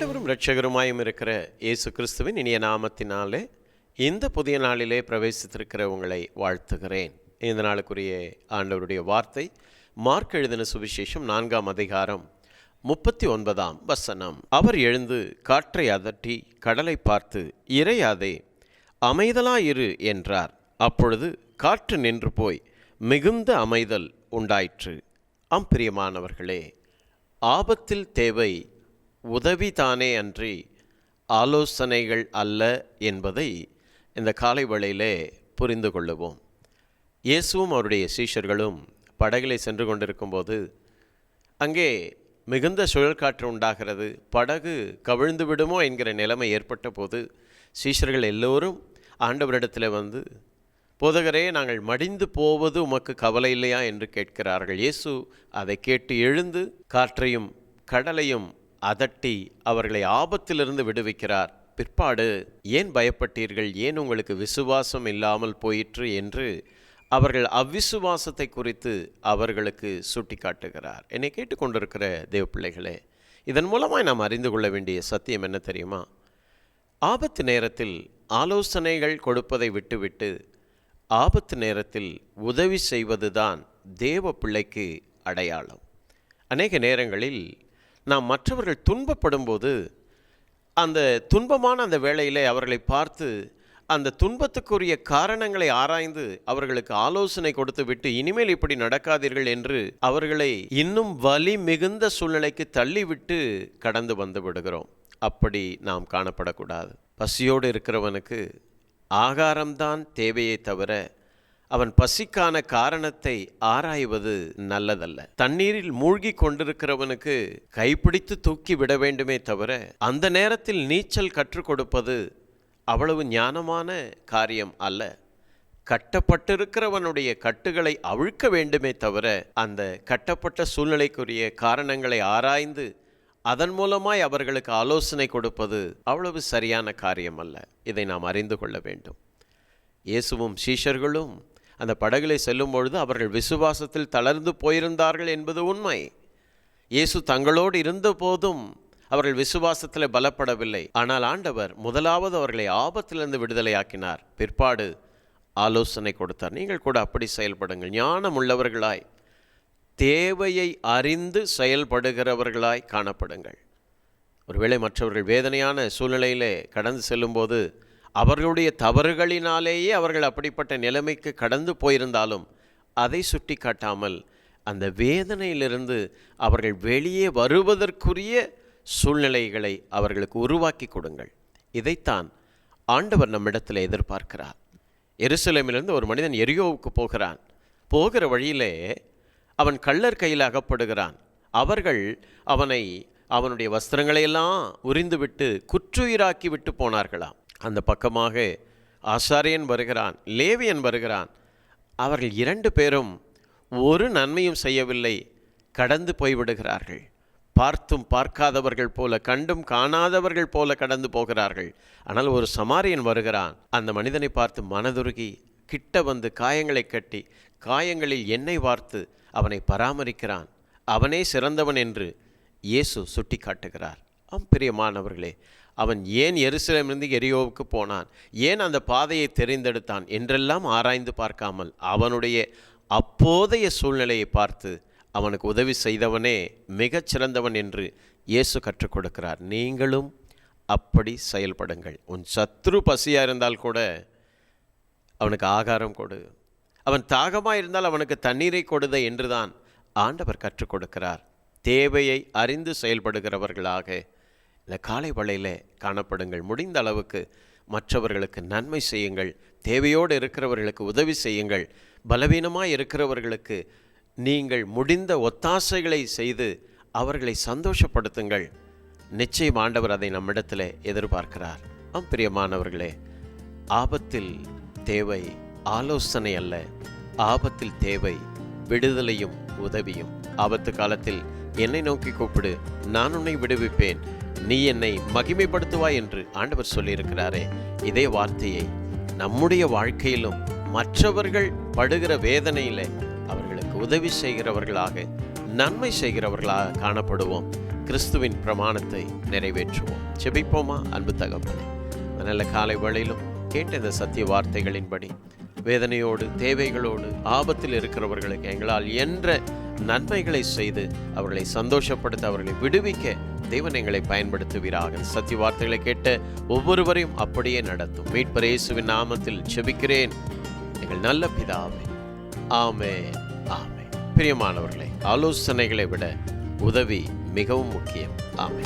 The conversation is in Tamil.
இரட்சகருமாயும் இருக்கிற இயேசு கிறிஸ்துவின் இனிய நாமத்தினாலே இந்த புதிய நாளிலே பிரவேசித்திருக்கிற உங்களை வாழ்த்துகிறேன். இந்த நாளுக்குரிய ஆண்டவருடைய வார்த்தை மார்க் எழுதின சுவிசேஷம் நான்காம் அதிகாரம் முப்பத்தி ஒன்பதாம் வசனம். அவர் எழுந்து காற்றை அதட்டி கடலை பார்த்து இறையாதே அமைதலாயிரு என்றார். அப்பொழுது காற்று நின்று போய் மிகுந்த அமைதல் உண்டாயிற்று. அம்பிரியமானவர்களே ஆபத்தில் தேவை உதவிதானே அன்றி ஆலோசனைகள் அல்ல என்பதை இந்த காலை வேளையிலே புரிந்து கொள்ளுவோம். இயேசுவும் அவருடைய சீஷர்களும் படகிலே சென்று கொண்டிருக்கும்போது அங்கே மிகுந்த சுழற்காற்று உண்டாகிறது படகு கவிழ்ந்து விடுமோ என்கிற நிலைமை ஏற்பட்ட போது சீஷர்கள் எல்லோரும் ஆண்டவரிடத்தில் வந்து போதகரே நாங்கள் மடிந்து போவது உமக்கு கவலை இல்லையா? என்று கேட்கிறார்கள். இயேசு அதை கேட்டு எழுந்து காற்றையும் கடலையும் அதட்டி அவர்களை ஆபத்திலிருந்து விடுவிக்கிறார். பிற்பாடு ஏன் பயப்பட்டீர்கள்? ஏன் உங்களுக்கு விசுவாசம் இல்லாமல் போயிற்று? என்று அவர்கள் அவ்விசுவாசத்தை குறித்து அவர்களுக்கு சுட்டிக்காட்டுகிறார். என்னை கேட்டுக்கொண்டிருக்கிற தேவ பிள்ளைகளே இதன் மூலமாய் நாம் அறிந்து கொள்ள வேண்டிய சத்தியம் என்ன தெரியுமா? ஆபத்து நேரத்தில் ஆலோசனைகள் கொடுப்பதை விட்டுவிட்டு ஆபத்து நேரத்தில் உதவி செய்வதுதான் தேவ பிள்ளைக்கு அடையாளம். அநேக நேரங்களில் நாம் மற்றவர்கள் துன்பப்படும்போது அந்த துன்பமான அந்த வேளையிலே அவர்களை பார்த்து அந்த துன்பத்துக்குரிய காரணங்களை ஆராய்ந்து அவர்களுக்கு ஆலோசனை கொடுத்து விட்டு இனிமேல் இப்படி நடக்காதீர்கள் என்று அவர்களை இன்னும் வலி மிகுந்த சூழ்நிலைக்கு தள்ளிவிட்டு கடந்து வந்து விடுகிறோம். அப்படி நாம் காணப்படக்கூடாது. பசியோடு இருக்கிறவனுக்கு ஆகாரம்தான் தேவையே தவிர அவன் பசிக்கான காரணத்தை ஆராய்வது நல்லதல்ல. தண்ணீரில் மூழ்கி கொண்டிருக்கிறவனுக்கு கைப்பிடித்து தூக்கி விட வேண்டுமே தவிர அந்த நேரத்தில் நீச்சல் கற்றுக் கொடுப்பது அவ்வளவு ஞானமான காரியம் அல்ல. கட்டப்பட்டிருக்கிறவனுடைய கட்டுகளை அவிழ்க்க வேண்டுமே தவிர அந்த கட்டப்பட்ட சூழ்நிலைக்குரிய காரணங்களை ஆராய்ந்து அதன் மூலமாய் அவர்களுக்கு ஆலோசனை கொடுப்பது அவ்வளவு சரியான காரியம் அல்ல. இதை நாம் அறிந்து கொள்ள வேண்டும். இயேசுவும் சீஷர்களும் அந்த படகுலை செல்லும் பொழுது அவர்கள் விசுவாசத்தில் தளர்ந்து போயிருந்தார்கள் என்பது உண்மை. இயேசு தங்களோடு இருந்த போதும் அவர்கள் விசுவாசத்தில் பலப்படவில்லை. ஆனால் ஆண்டவர் முதலாவது அவர்களை ஆபத்திலிருந்து விடுதலையாக்கினார். பிற்பாடு ஆலோசனை கொடுத்தார். நீங்கள் கூட அப்படி செயல்படுங்கள். ஞானம் உள்ளவர்களாய் தேவையை அறிந்து செயல்படுகிறவர்களாய் காணப்படுங்கள். ஒருவேளை மற்றவர்கள் வேதனையான சூழ்நிலையிலே கடந்து செல்லும்போது அவர்களுடைய தவறுகளினாலேயே அவர்கள் அப்படிப்பட்ட நிலைமைக்கு கடந்து போயிருந்தாலும் அதை சுட்டி காட்டாமல் அந்த வேதனையிலிருந்து அவர்கள் வெளியே வருவதற்குரிய சூழ்நிலைகளை அவர்களுக்கு உருவாக்கி கொடுங்கள். இதைத்தான் ஆண்டவர் நம்மிடத்தில் எதிர்பார்க்கிறார். எருசலேமிலிருந்து ஒரு மனிதன் எரியோவுக்கு போகிறான். போகிற வழியிலே அவன் கள்ளர் கையில் அகப்படுகிறான். அவர்கள் அவனை அவனுடைய வஸ்திரங்களையெல்லாம் உறிந்துவிட்டு குற்றுயிராக்கி விட்டு போனார்களாம். அந்த பக்கமாக ஆசாரியன் வருகிறான் லேவியன் வருகிறான். அவர்கள் இரண்டு பேரும் ஒரு நன்மையும் செய்யவில்லை கடந்து போய்விடுகிறார்கள் பார்த்தும் பார்க்காதவர்கள் போல கண்டும் காணாதவர்கள் போல கடந்து போகிறார்கள். ஆனால் ஒரு சமாரியன் வருகிறான். அந்த மனிதனை பார்த்து மனதுருகி கிட்ட வந்து காயங்களை கட்டி காயங்களில் எண்ணெய் வார்த்து அவனை பராமரிக்கிறான். அவனே சிறந்தவன் என்று இயேசு சுட்டி காட்டுகிறார் ஆம் பிரியமானவர்களே அவன் ஏன் எருசலேமிலிருந்து எரியோவுக்கு போனான்? ஏன் அந்த பாதையை தெரிந்தெடுத்தான்? என்றெல்லாம் ஆராய்ந்து பார்க்காமல் அவனுடைய அப்போதைய சூழ்நிலையை பார்த்து அவனுக்கு உதவி செய்தவனே மிகச் சிறந்தவன் என்று இயேசு கற்றுக் கொடுக்கிறார். நீங்களும் அப்படி செயல்படுங்கள். உன் சத்ரு பசியாக இருந்தால் கூட அவனுக்கு ஆகாரம் கொடு. அவன் தாகமாக இருந்தால் அவனுக்கு தண்ணீரை கொடுத என்றுதான் ஆண்டவர் கற்றுக் கொடுக்கிறார். தேவையை அறிந்து செயல்படுகிறவர்களாக இந்த காலை வளையில் காணப்படுங்கள். முடிந்த அளவுக்கு மற்றவர்களுக்கு நன்மை செய்யுங்கள். தேவையோடு இருக்கிறவர்களுக்கு உதவி செய்யுங்கள். பலவீனமாக இருக்கிறவர்களுக்கு நீங்கள் முடிந்த ஒத்தாசைகளை செய்து அவர்களை சந்தோஷப்படுத்துங்கள். நிச்சயம் ஆண்டவர் அதை நம்மிடத்தில் எதிர்பார்க்கிறார். ஆம் பிரியமானவர்களே ஆபத்தில் தேவை ஆலோசனை அல்ல. ஆபத்தில் தேவை விடுதலையும் உதவியும். ஆபத்து காலத்தில் என்னை நோக்கி கூப்பிடு நான் உன்னை விடுவிப்பேன். நீ என்னை மகிமைப்படுத்துவாய் என்று ஆண்டவர் சொல்லியிருக்கிறாரே. இதே வார்த்தையை நம்முடைய வாழ்க்கையிலும் மற்றவர்கள் படுகிற வேதனையில அவர்களுக்கு உதவி செய்கிறவர்களாக நன்மை செய்கிறவர்களாக காணப்படுவோம். கிறிஸ்துவின் பிரமாணத்தை நிறைவேற்றுவோம். செபிப்போமா அன்பு தகப்பனே நல்ல காலை வழியிலும் கேட்ட இந்த சத்திய வார்த்தைகளின்படி வேதனையோடு தேவைகளோடு ஆபத்தில் இருக்கிறவர்களுக்கு எங்களால் என்ற நன்மைகளை செய்து அவர்களை சந்தோஷப்படுத்த அவர்களை விடுவிக்க தேவன் எங்களை பயன்படுத்துவீராக. சத்திய வார்த்தைகளை கேட்ட ஒவ்வொருவரையும் அப்படியே நடத்தும். மீட்பர் இயேசுவின் நாமத்தில் செபிக்கிறேன் எங்கள் நல்ல பிதாவே. ஆமே ஆமே பிரியமானவர்களே ஆலோசனைகளை விட உதவி மிகவும் முக்கியம். ஆமே